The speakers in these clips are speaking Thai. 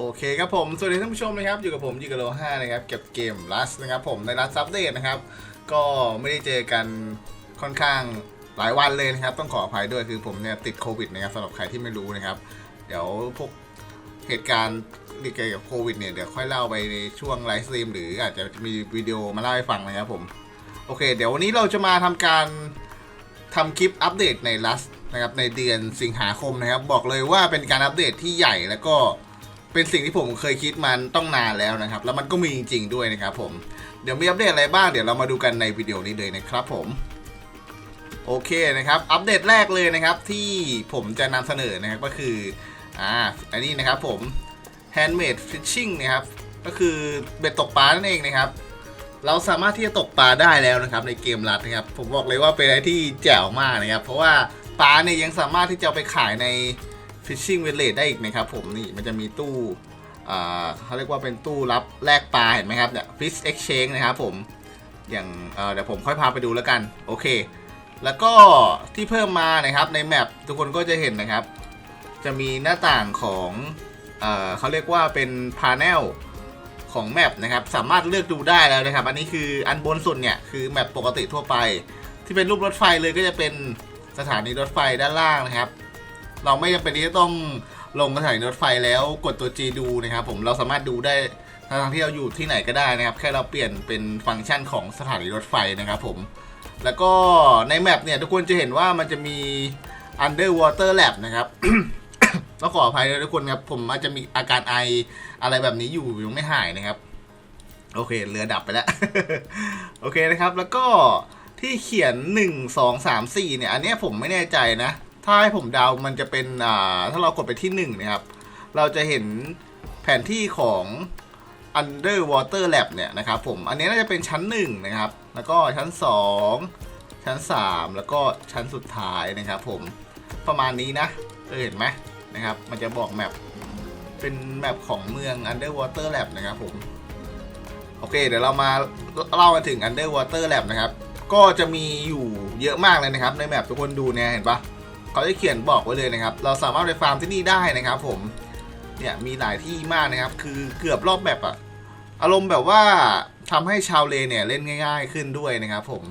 โอเคครับผม สวัสดีท่านผู้ชมนะครับ อยู่กับผมยิกโลห้านะครับ เก็บเกมลัสนะครับผมในลัสซับเดตนะครับ ก็ไม่ได้เจอกันค่อนข้างหลายวันเลยนะครับ ต้องขออภัยด้วยคือผมเนี่ยติดโควิดนะครับสำหรับใครที่ไม่รู้นะครับ เดี๋ยวพวกเหตุการณ์ที่เกี่ยวกับโควิดเนี่ยเดี๋ยวค่อยเล่าไปในช่วงไลฟ์สตรีมหรืออาจจะมีวิดีโอมาเล่าให้ฟังนะครับผมโอเค เดี๋ยววันนี้เราจะมาทำการทำคลิปอัปเดตในลัสนะครับในเดือนสิงหาคมนะครับ บอกเลยว่าเป็นการอัปเดตที่ใหญ่แล้วก็ เป็นสิ่งที่ผมเคยคิดมันต้องนานแล้วนะครับ แล้วมันก็มีจริง ๆ ด้วยนะครับผม เดี๋ยวมีอัปเดตอะไรบ้าง เดี๋ยวเรามาดูกันในวิดีโอนี้เลยนะครับผม โอเคนะครับ อัปเดตแรกเลยนะครับที่ผมจะนำเสนอนะครับก็คือ อ่า อันนี้นะครับผม handmade fishing นะครับ ก็คือเบ็ดตกปลานั่นเองนะครับ เราสามารถที่จะตกปลาได้แล้วนะครับ ในเกมรัดนะครับ ผมบอกเลยว่าเป็นอะไรที่แจ๋วมากนะครับ เพราะว่าปลาเนี่ยยังสามารถที่จะไปขายใน Fishing Village ได้อีกนะครับผมนี่มันจะมีตู้เขาเรียกว่าเป็นตู้รับแลกปลาเห็นไหมครับเนี่ย Fish Exchange นะครับผมอย่างเอ่อเดี๋ยวผมค่อยพาไปดูแล้วกันโอเค แล้วก็ที่เพิ่มมานะครับในแมปทุกคนก็จะเห็นนะครับ จะมีหน้าต่างของเอเขาเรียกว่าเป็นพา n e l ของแมปนะครับสามารถเลือกดูได้แล้วนะครับ อันนี้คืออันบนสุดเนี่ยคือแมปปกติทั่วไป ที่เป็นรูปรถไฟเลยก็จะเป็นสถานีรถไฟด้านล่างนะครับ เราไม่จำเป็นที่จะต้องลงสถานีรถไฟแล้วกดตัว G ดูนะครับผมเราสามารถดูได้ทั้งที่เราอยู่ที่ไหนก็ได้นะครับ แค่เราเปลี่ยนเป็นฟังก์ชันของสถานีรถไฟนะครับผมแล้วก็ในแมปเนี่ยทุกคนจะเห็นว่ามันจะมี underwater lab นะครับต้องขออภัยด้วยทุกคนครับผมอาจจะมีอาการไออะไรแบบนี้อยู่ยังไม่หายนะครับ โอเคเรือดับไปแล้ว โอเคนะครับ แล้วก็ที่เขียน 1 2 3 4 เนี่ย อันนี้ผมไม่แน่ใจนะ ถ้าให้ผมเดามันจะเป็นอ่าถ้าเรากดไปที่1นะครับ เราจะเห็นแผนที่ของ underwater lab เนี่ยนะครับผม อันนี้น่าจะเป็นชั้น1นะครับ แล้วก็ชั้น2ชั้น3แล้วก็ชั้นสุดท้ายนะครับผม ประมาณนี้นะ เออเห็นไหมนะครับ มันจะบอกแมปเป็นแมปของเมือง underwater lab นะครับผม โอเค เดี๋ยวเรามาเล่ากันถึง underwater lab นะครับ ก็จะมีอยู่เยอะมากเลยนะครับ ในแมปทุกคนดูเนี่ยเห็นปะ เขาจะเขียนบอกไว้เลยนะครับ เราสามารถไปฟาร์มที่นี่ได้นะครับผม เนี่ยมีหลายที่มากนะครับ คือเกือบรอบแบบอะอารมณ์แบบว่าทำให้ชาวเลเนี่ยเล่นง่าย ๆ ขึ้นด้วยนะครับ ผม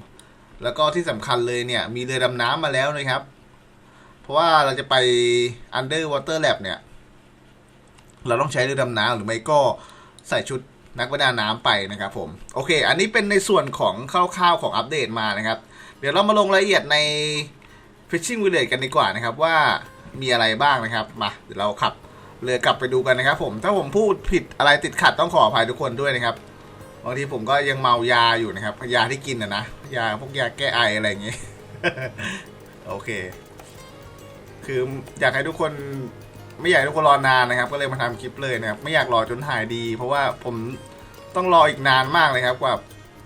แล้วก็ที่สำคัญเลยเนี่ย มีเรือดำน้ำมาแล้วนะครับ เพราะว่าเราจะไป underwater lab เนี่ย เราต้องใช้เรือดำน้ำหรือไม่ก็ใส่ชุดนักประดาน้ำไปนะครับผม โอเค อันนี้เป็นในส่วนของคร่าวๆของอัปเดตมานะครับ เดี๋ยวเรามาลงรายละเอียดใน Fishing Village กันดีกว่านะครับว่ามีอะไรบ้างนะครับ มาเดี๋ยวเราขับเรือกลับไปดูกันนะครับ ผมถ้าผมพูดผิดอะไรติดขัดต้องขออภัยทุกคนด้วยนะครับบางทีผมก็ยังเมายาอยู่นะครับยาที่กินนะนะยาพวกยาแก้ไออะไรอย่างงี้ โอเค คืออยากให้ทุกคนไม่อยากให้ทุกคนรอนานนะครับ ก็เลยมาทำคลิปเลยนะครับ ไม่อยากรอจนถ่ายดี เพราะว่าผมต้องรออีกนานมากเลยครับ กว่า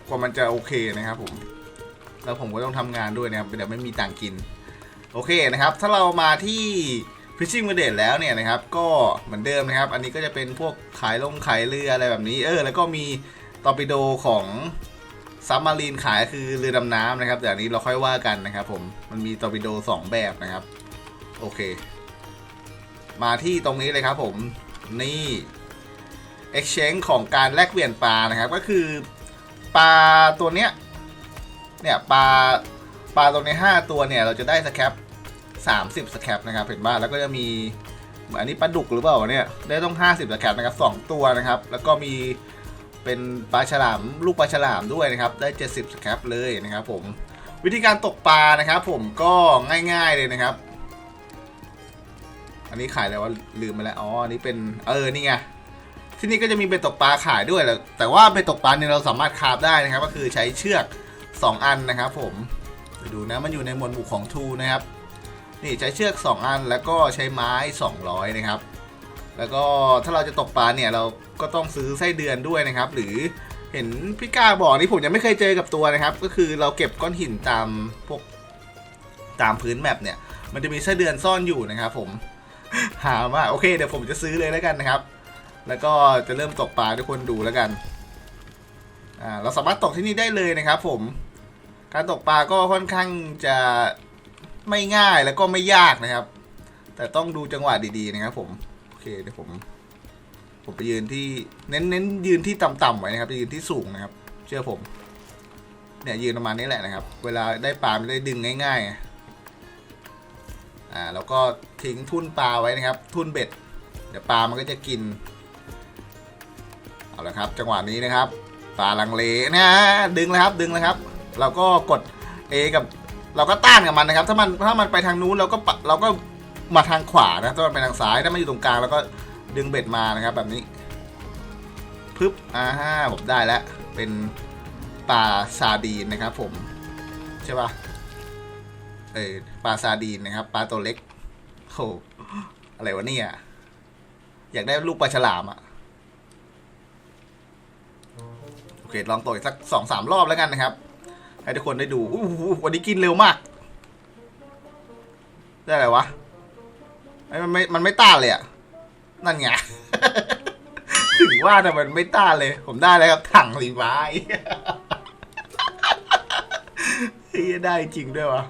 กว่ามันจะโอเคนะครับ ผม แล้วผมก็ต้องทำงานด้วยนะครับเดี๋ยวไม่มีตังค์กิน โอเคนะครับถ้าเรามาที่ Fishing v i l l a g e แล้วเนี่ยนะครับก็เหมือนเดิมนะครับ อันนี้ก็จะเป็นพวกขายลงขายเรืออะไรแบบนี้เออแล้วก็มีตอร์ปิโดของซับมารีนขายคือเรือดำน้ำนะครับเดี๋ยวอันนี้เราค่อยว่ากันนะครับผมมันมีตอร์ปิโดสองแบบนะครับโอเค มาที่ตรงนี้เลยครับผมนี่ exchange ของการแลกเปลี่ยนปลานะครับ ก็คือปลาตัวเนี้ยเนี่ยปลาปลาตรงนี้5ตัวเนี่ย เราจะได้สแครป 30สแครปนะครับเห็นบ้าแล้วก็จะมีเหมือนอันนี้ปลาดุกหรือเปล่าเนี่ยได้ต้อง 50สแครปนะครับ2ตัวนะครับ แล้วก็มีเป็นปลาฉลามลูกปลาฉลามด้วยนะครับ ได้ 70สแครปเลยนะครับ ผมวิธีการตกปลานะครับ ผมก็ง่ายๆเลยนะครับ อันนี้ขายอะไรวะลืมไปแล้วอ๋ออันนี้เป็นเออนี่ไงที่นี่ก็จะมีเบ็ดตกปลาขายด้วยแหละแต่ว่าเบ็ดตกปลาเนี่ยเราสามารถคาบได้นะครับ ก็คือใช้เชือก 2 อันนะครับ ผมไปดูนะมันอยู่ในหมวดหมู่ของทูนะครับ นี่ใช้เชือก 2 อันแล้วก็ใช้ไม้ 200 นะครับ แล้วก็ถ้าเราจะตกปลาเนี่ยเราก็ต้องซื้อไส้เดือนด้วยนะครับ หรือเห็นพี่กาบอกนี่ผมยังไม่เคยเจอกับตัวนะครับ ก็คือเราเก็บก้อนหินตามพวกตามพื้นแมปเนี่ย มันจะมีไส้เดือนซ่อนอยู่นะครับผมหาว่าโอเคเดี๋ยวผมจะซื้อเลยแล้วกันนะครับ แล้วก็จะเริ่มตกปลาทุกคนดูแล้วกันอ่าเราสามารถตกที่นี่ได้เลยนะครับ ผม การตกปลาก็ค่อนข้างจะ ไม่ง่ายแล้วก็ไม่ยากนะครับ แต่ต้องดูจังหวะดีๆนะครับผม โอเคเดี๋ยวผม ผมไปยืนที่เน้นเน้นยืนที่ต่ำๆไว้นะครับยืนที่สูงนะครับ เชื่อผม เนี่ยยืนประมาณนี้แหละนะครับ เวลาได้ปลาไม่ได้ดึงง่ายๆ อ่าแล้วก็ทิ้งทุ่นปลาไว้นะครับ ทุ่นเบ็ด เดี๋ยวปลามันก็จะกิน เอาละครับ จังหวะนี้นะครับปลาลังเลนะดึงเลยครับดึงเลยครับ เราก็กด A กับ ก็ต้านกับมันนะครับ ถ้ามันถ้ามันไปทางนู้นเราก็ปะเราก็มาทางขวานะถ้ามันไปทางซ้ายถ้ามันอยู่ตรงกลางเราก็ดึงเบ็ดมานะครับ แบบนี้ปึ๊บอ่าฮะผมได้แล้ว เป็นปลาซาดีนนะครับ ผมใช่ปะเออปลาซาดีนนะครับปลาตัวเล็กโอ้อะไรวะเนี่ยอยากได้ลูกปลาฉลามอะโอเคลองตกอีกสักสองสามรอบแล้วกันนะครับ ให้ทุกคนได้ดูอู้หูวันนี้กินเร็วมาก ได้อะไรวะไอ้มันไม่มันไม่ต้านเลยอะนั่นไงถึงว่าแต่มันไม่ต้านเลย ผมได้แล้วครับถังรีไวายเฮ้ยได้จริงด้วยวะ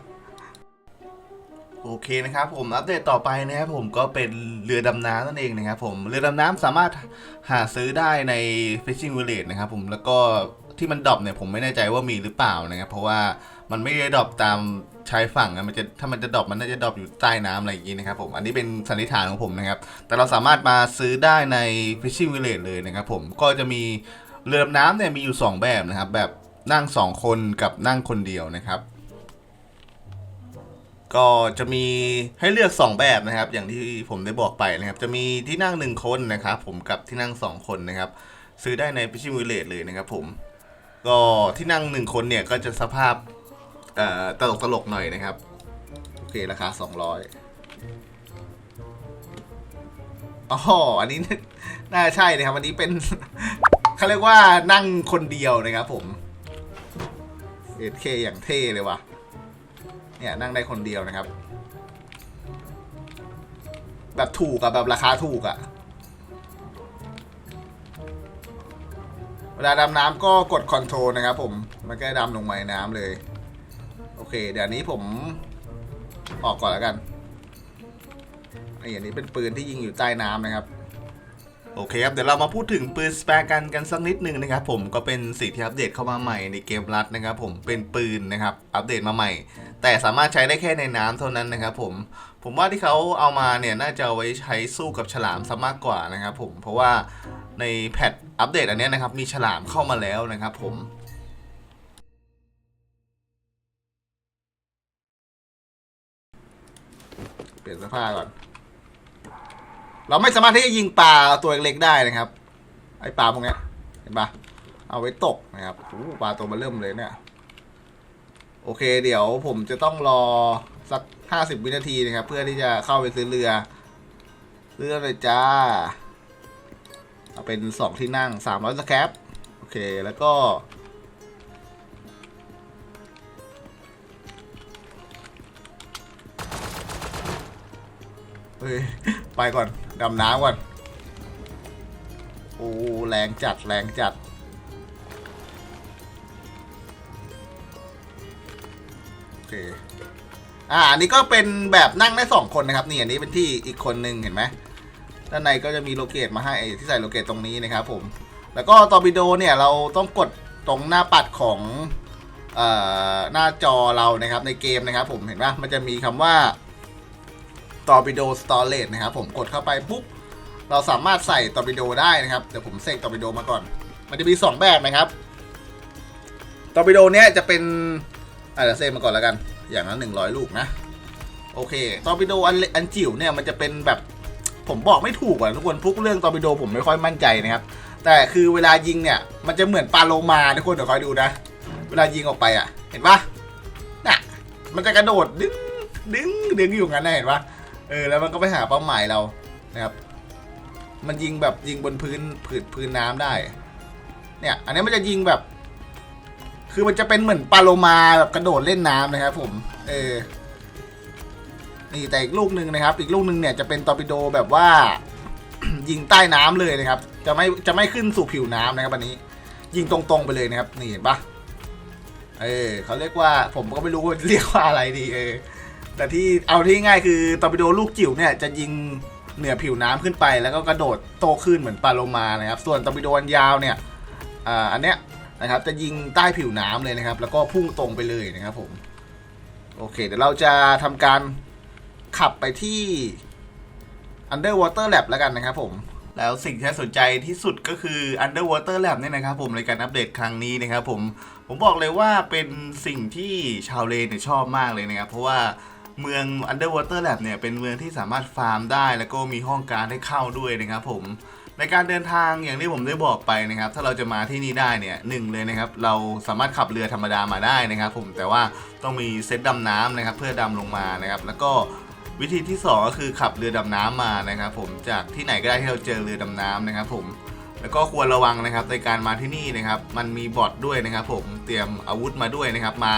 โอเคนะครับผมอัปเดตต่อไปนะครับผมก็เป็นเรือดำน้ำนั่นเองนะครับผมเรือดำน้ำสามารถหาซื้อได้ใน Fishing Village นะครับผมแล้วก็ ที่มันดรอปเนี่ยผมไม่แน่ใจว่ามีหรือเปล่านะครับเพราะว่ามันไม่ได้ดรอปตามชายฝั่งนะมันจะถ้ามันจะดรอปมันน่าจะดรอปอยู่ใต้น้ำอะไรอย่างนี้นะครับผมอันนี้เป็นสันนิษฐานของผมนะครับ แต่เราสามารถมาซื้อได้ใน Fishing Village เลยนะครับผมก็จะมีเรือน้ำเนี่ยมีอยู่ 2 แบบนะครับ แบบนั่ง 2 คนกับนั่งคนเดียวนะครับ ก็จะมีให้เลือก 2 แบบนะครับ อย่างที่ผมได้บอกไปนะครับ จะมีที่นั่ง 1 คนนะครับ ผมกับที่นั่ง 2 คนนะครับ ซื้อได้ใน Fishing Village เลยนะครับผม ก็ที่นั่ง1คนเนี่ยก็จะสภาพตลกตลกๆหน่อยนะครับ โอเค ราคา 200อ๋ออันนี้น่าใช่นะครับ อันนี้เป็นเขาเรียกว่านั่งคนเดียวนะครับผมเอเคอย่างเท่เลยว่ะ เนี่ยนั่งได้คนเดียวนะครับ แบบถูกอะแบบราคาถูกอะ วลาดำน้ำก็กดคอนโทรลนะครับผม มันก็ดำลงไปในน้ำเลย โอเค เดี๋ยวนี้ผมออกก่อนแล้วกันไอ้อย่างนี้เป็นปืนที่ยิงอยู่ใต้น้ำนะครับ โอเคครับเดี๋ยวเรามาพูดถึงปืนสแปรกันกันสักนิดหนึ่งนะครับผมก็เป็นสิ่งที่อัปเดตเข้ามาใหม่ในเกมรัดนะครับผมเป็นปืนนะครับอัปเดตมาใหม่ แต่สามารถใช้ได้แค่ในน้ำเท่านั้นนะครับผมผมว่าที่เขาเอามาเนี่ยน่าจะเอาไว้ใช้สู้กับฉลามซะมากกว่านะครับผมเพราะว่าในแพทอัปเดตอันนี้นะครับมีฉลามเข้ามาแล้วนะครับผมเปลี่ยนเสื้อผ้าก่อน เราไม่สามารถที่จะยิงปลาตัวเล็กๆได้นะครับ ไอปลาพวกนี้เห็นปะเอาไว้ตกนะครับปลาตัวมาเริ่มเลยเนี่ยโอเค เดี๋ยวผมจะต้องรอสักห้าสิบวินาทีนะครับ เพื่อที่จะเข้าไปซื้อเรือเรือเลยจ้า เอาเป็นสองที่นั่งสามร้อยสแครปโอเคแล้วก็ เฮ้ย ไปก่อน ดำน้ำก่อน โอ้ แรงจัด แรงจัด โอเค อ่า อันนี้ก็เป็นแบบนั่งได้สองคนนะครับ นี่อันนี้เป็นที่อีกคนหนึ่งเห็นไหม ด้านในก็จะมีโลเกตมาให้ที่ใส่โลเกตตรงนี้นะครับผม แล้วก็ตอร์ปิโดเนี่ยเราต้องกดตรงหน้าปัดของอหน้าจอเรานะครับในเกมนะครับผมเห็นปะมันจะมีคำว่า ตอร์ปิโดสตอเรจนะครับผมกดเข้าไปปุ๊บเราสามารถใส่ตอร์ปิโดได้นะครับเดี๋ยวผมเสกตอร์ปิโดมาก่อน มันจะมี 2 แบบนะครับตอร์ปิโดเนี้ยจะเป็นอะเดี๋ยวเซกมาก่อนแล้วกัน อย่างละ100ลูกนะ โอเค ตอร์ปิโดอันอันจิ๋วเนี่ยมันจะเป็นแบบ ผมบอกไม่ถูกอะทุกคนพวกเรื่องตอร์ปิโดผมไม่ค่อยมั่นใจนะครับ แต่คือเวลายิงเนี่ย มันจะเหมือนปลาโลมาทุกคนเดี๋ยวคอยดูนะ เวลายิงออกไปอะ เห็นปะน่ะ มันจะกระโดดดึงดึงดึงอยู่งั้นนะเห็นปะ เออแล้วมันก็ไปหาเป้าหมายเรานะครับ มันยิงแบบยิงบนพื้นพื้นพื้นน้ำได้ เนี่ย อันนี้มันจะยิงแบบ คือมันจะเป็นเหมือนปลาโลมาแบบกระโดดเล่นน้ำนะครับผม เออนี่แต่อีกลูกหนึ่งนะครับ อีกลูกหนึ่งเนี่ยจะเป็นตอร์ปิโดแบบว่า ยิงใต้น้ำเลยนะครับ จะไม่จะไม่ขึ้นสู่ผิวน้ำนะครับ อันนี้ ยิงตรงๆไปเลยนะครับ นี่เห็นปะเออเขาเรียกว่าผมก็ไม่รู้ว่าเรียกว่าอะไรดีเออ แต่ที่เอาที่ง่ายคือตอร์ปิโดลูกจิ๋วเนี่ยจะยิงเหนือผิวน้ำขึ้นไป แล้วก็กระโดดโตขึ้นเหมือนปลาโลมานะครับ ส่วนตอร์ปิโดอันยาวเนี่ยอ่าอันเนี้ยนะครับจะยิงใต้ผิวน้ำเลยนะครับ แล้วก็พุ่งตรงไปเลยนะครับผมโอเค เดี๋ยวเราจะทำการขับไปที่ Underwater Lab แล้วกันนะครับผมแล้วสิ่งที่สนใจที่สุดก็คือ Underwater Lab เนี่ยนะครับผมในการอัปเดตครั้งนี้นะครับผมผมบอกเลยว่าเป็นสิ่งที่ชาวเลนชอบมากเลยนะครับ เพราะว่า เมือง Underwater Lab เนี่ยเป็นเมืองที่สามารถฟาร์มได้แล้วก็มีห้องการให้เข้าด้วยนะครับผมในการเดินทางอย่างที่ผมได้บอกไปนะครับ ถ้าเราจะมาที่นี่ได้เนี่ยหนึ่งเลยนะครับ เราสามารถขับเรือธรรมดามาได้นะครับ ผมแต่ว่าต้องมีเซตดำน้ำนะครับ เพื่อดำลงมานะครับ แล้วก็วิธีที่สองก็คือขับเรือดำน้ำมานะครับ ผมจากที่ไหนก็ได้ที่เราเจอเรือดำน้ำนะครับ ผมแล้วก็ควรระวังนะครับในการมาที่นี่นะครับ มันมีบอทด้วยนะครับ ผมเตรียมอาวุธมาด้วยนะครับ มา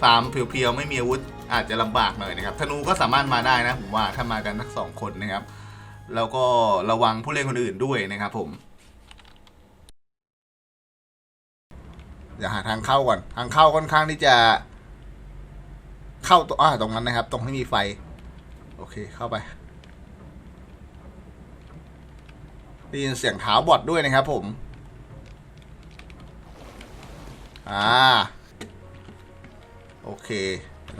ฟาร์มเพียวๆไม่มีอาวุธ อาจจะลำบากหน่อยนะครับธนูก็สามารถมาได้นะผมว่าถ้ามากันทั้งสองคนนะครับ แล้วก็ระวังผู้เล่นคนอื่นด้วยนะครับ ผมเดี๋ยวหาทางเข้าก่อน ทางเข้าค่อนข้างที่จะ เข้าตัวอ่าตรงนั้นนะครับ ตรงที่มีไฟ โอเคเข้าไปได้ยินเสียงเท้าบอดด้วยนะครับ ผม อ่า โอเค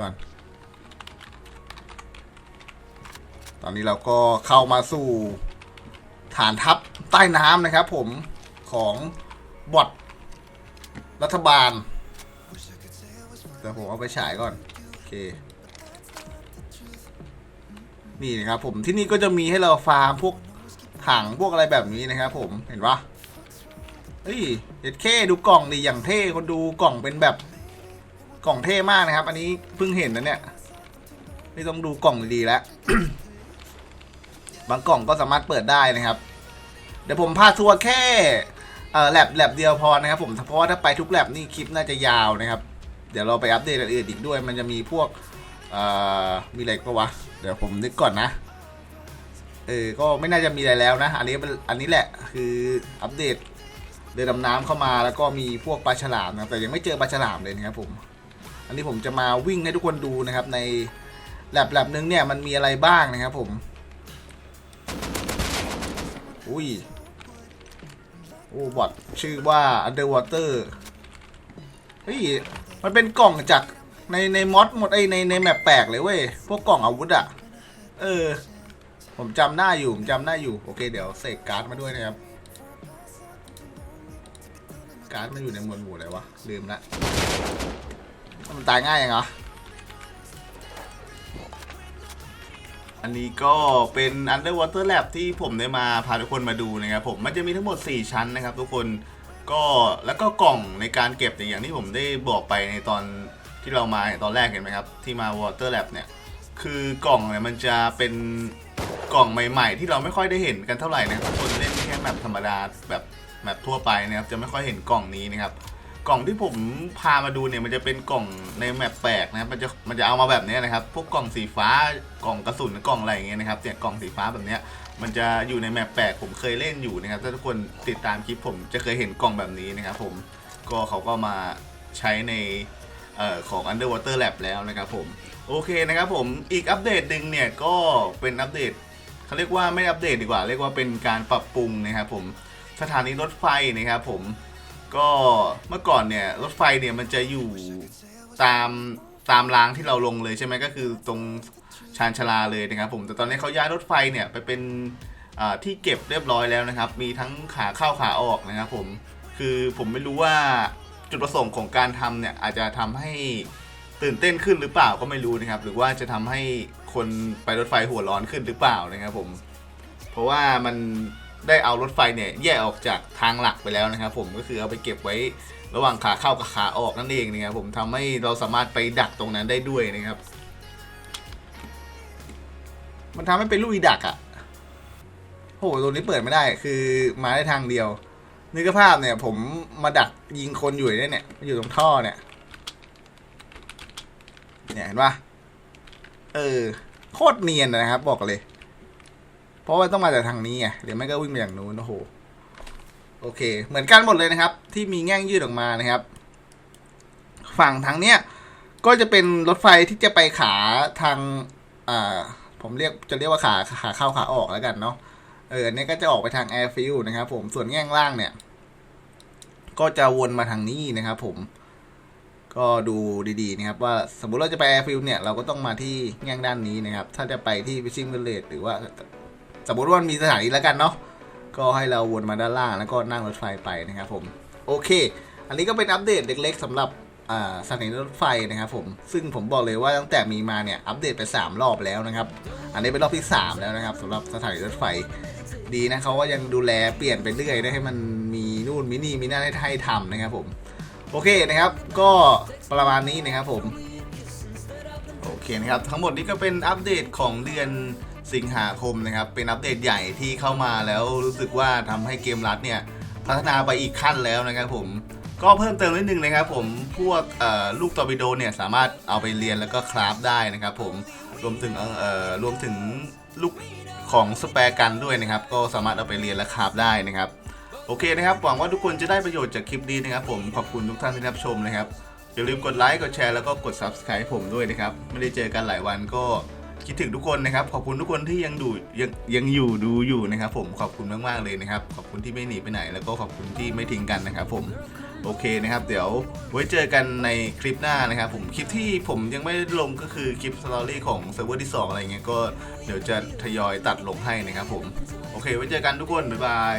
ก่อน อนนี้เราก็เข้ามาสู่ฐานทัพใต้น้ำนะครับผมของบอทรัฐบาลเดี๋ยวผมเอาไปฉายก่อน โอเค นี่นะครับผมที่นี่ก็จะมีให้เราฟาร์มพวกถังพวกอะไรแบบนี้นะครับผมเห็นปะเฮ้ยเด็ดเคดูกล่องดิอย่างเท่คนดูกล่องเป็นแบบกล่องเท่มากนะครับ อันนี้เพิ่งเห็นนะเนี่ย นี่ต้องดูกล่องดีแล้ว บางกล่องก็สามารถเปิดได้นะครับ เดี๋ยวผมพาทัวร์แค่แลบแลบเดียวพอนะครับผมเพราะว่าถ้าไปทุกแลบนี่คลิปน่าจะยาวนะครับ เดี๋ยวเราไปอัปเดตอื่นอีกด้วย มันจะมีพวกมีอะไรปะวะ เดี๋ยวผมนึกก่อนนะเออก็ไม่น่าจะมีอะไรแล้วนะ อันนี้อันนี้แหละคืออัปเดตเรือดำน้ำเข้ามาแล้วก็มีพวกปลาฉลามนะแต่ยังไม่เจอปลาฉลามเลยนะครับผม อันนี้ผมจะมาวิ่งให้ทุกคนดูนะครับ ในแลบแลบนึงเนี่ยมันมีอะไรบ้างนะครับผม อุ้ยโอ้บอทชื่อว่า Underwater เฮ้ย มันเป็นกล่องจากในในมอดหมดไอในในแมปแปลกเลยเว้ย พวกกล่องอาวุธอะเออ ผมจำได้าอยู่ ผมจำได้าอยู่ โอเค เดี๋ยวเสกการ์ดมาด้วยนะครับ การ์ดมันอยู่ในหมวดหมู่อะไรวะ ลืมละมันตายง่ายยังเหรอ อันนี้ก็เป็น Underwater Lab ที่ผมได้มาพาทุกคนมาดูนะครับผมมันจะมีทั้งหมด 4 ชั้นนะครับทุกคนก็แล้วก็กล่องในการเก็บเนี่ยอย่างที่ผมได้บอกไปในตอนที่เรามาตอนแรกเห็นไหมครับ ที่มา Water Lab เนี่ย คือกล่องเนี่ยมันจะเป็นกล่องใหม่ๆ ที่เราไม่ค่อยได้เห็นกันเท่าไหร่นะทุกคนเล่นแค่แบบธรรมดาแบบแบบทั่วไปนะครับจะไม่ค่อยเห็นกล่องนี้นะครับ กล่องที่ผมพามาดูเนี่ยมันจะเป็นกล่องในแมปแปลกนะครับมันจะมันจะเอามาแบบนี้นะครับ พวกกล่องสีฟ้ากล่องกระสุนกล่องอะไรอย่างเงี้ยนะครับเนี่ยกล่องสีฟ้าแบบเนี้ยมันจะอยู่ในแมปแปลกผมเคยเล่นอยู่นะครับถ้าทุกคนติดตามคลิปผมจะเคยเห็นกล่องแบบนี้นะครับผมก็เขาก็มาใช้ในออของ Underwater Lab แล้วนะครับผมโอเคนะครับผมอีกอัปเดตหนึ่งเนี่ยก็เป็นอัปเดตเขาเรียกว่าไม่อัปเดตดีกว่า เรียกว่าเป็นการปรับปรุงนะครับผมสถานีรถไฟนะครับผม ก็เมื่อก่อนเนี่ยรถไฟเนี่ยมันจะอยู่ตามตามรางที่เราลงเลยใช่ไหมก็คือตรงชานชาลาเลยนะครับผมแต่ตอนนี้เขาย้ายรถไฟเนี่ยไปเป็นที่เก็บเรียบร้อยแล้วนะครับ มีทั้งขาเข้าขาออกนะครับผมคือผมไม่รู้ว่าจุดประสงค์ของการทำเนี่ยอาจจะทำให้ตื่นเต้นขึ้นหรือเปล่าก็ไม่รู้นะครับ หรือว่าจะทำให้คนไปรถไฟหัวร้อนขึ้นหรือเปล่านะครับผม เพราะว่ามัน ได้เอารถไฟเนี่ยแยกออกจากทางหลักไปแล้วนะครับ ผมก็คือเอาไปเก็บไว้ระหว่างขาเข้ากับขาออกนั่นเองนะครับผมทำให้เราสามารถไปดักตรงนั้นได้ด้วยนะครับ มันทำให้เป็นลุยดักอะ่ะโอ้โหตรงนี้เปิดไม่ได้ คือมาได้ทางเดียวนึกภาพเนี่ย ผมมาดักยิงคนอยู่เนี่ยเนี่ย อยู่ตรงท่อเนี่ย เนี่ยเห็นปะเออ โคตรเนียนนะครับ บอกเลย เพราะว่าต้องมาจากทางนี้ไงเดี๋ยวไม่ก็วิ่งไปอย่างนู้นโอ้โหโอเค เหมือนกันหมดเลยนะครับ ที่มีแง่งยืดออกมานะครับ ฝั่งทางเนี้ยก็จะเป็นรถไฟที่จะไปขาทางอ่าผมเรียกจะเรียกว่าขาขาเข้าขาออกแล้วกันเนาะเอออันนี้ก็จะออกไปทางแอร์ฟิลนะครับผมส่วนแง่งล่างเนี่ย ก็จะวนมาทางนี้นะครับผม ก็ดูดีๆนะครับว่าสมมุติเราจะไปแอร์ฟิลเนี่ยเราก็ต้องมาที่แง่งด้านนี้นะครับ ถ้าจะไปที่ฟิชชิ่งเวลเลหรือว่า สมมติว่ามันมีสถานีแล้วกันเนาะก็ให้เราวนมาด้านล่างแล้วก็นั่งรถไฟไปนะครับผมโอเค อันนี้ก็เป็นอัปเดตเล็กๆสำหรับสถานีรถไฟนะครับผมซึ่งผมบอกเลยว่าตั้งแต่มีมาเนี่ยอัปเดตไป 3 รอบแล้วนะครับ อันนี้เป็นรอบที่ 3 แล้วนะครับสำหรับสถานีรถไฟดีนะเขาว่ายังดูแลเปลี่ยนไปเรื่อยได้ให้มันมีนู่นมีนี่มีนั่นให้ให้ทำนะครับผมโอเคนะครับ ก็ประมาณนี้นะครับผมโอเคนะครับ ทั้งหมดนี้ก็เป็นอัปเดตของเดือน สิงหาคมนะครับ เป็นอัปเดตใหญ่ที่เข้ามาแล้วรู้สึกว่าทำให้เกมรัดเนี่ยพัฒนาไปอีกขั้นแล้วนะครับผมก็เพิ่มเติมนิดนึงนะครับผมพวกลูกตอร์ปิโดเนี่ยสามารถเอาไปเรียนแล้วก็คราฟได้นะครับผมรวมถึงเอ่อรวมถึงลูกของสแปรกันด้วยนะครับ ก็สามารถเอาไปเรียนและคราฟได้นะครับ โอเคนะครับหวังว่าทุกคนจะได้ประโยชน์จากคลิปนี้นะครับ ผมขอบคุณทุกท่านที่รับชมนะครับอย่าลืมกดไลค์กดแชร์แล้วก็กด subscribe ผมด้วยนะครับ ไม่ได้เจอกันหลายวันก็ คิดถึงทุกคนนะครับ ขอบคุณทุกคนที่ยังดูยังยังอยู่ดูอยู่นะครับ ผมขอบคุณมากๆเลยนะครับ ขอบคุณที่ไม่หนีไปไหน แล้วก็ขอบคุณที่ไม่ทิ้งกันนะครับผมโอเคนะครับ เดี๋ยวไว้เจอกันในคลิปหน้านะครับ ผมคลิปที่ผมยังไม่ลงก็คือคลิปสตอรี่ของเซิร์ฟเวอร์ที่สองอะไรเงี้ยก็เดี๋ยวจะทยอยตัดลงให้นะครับผม โอเค ไว้เจอกันทุกคน บ๊ายบาย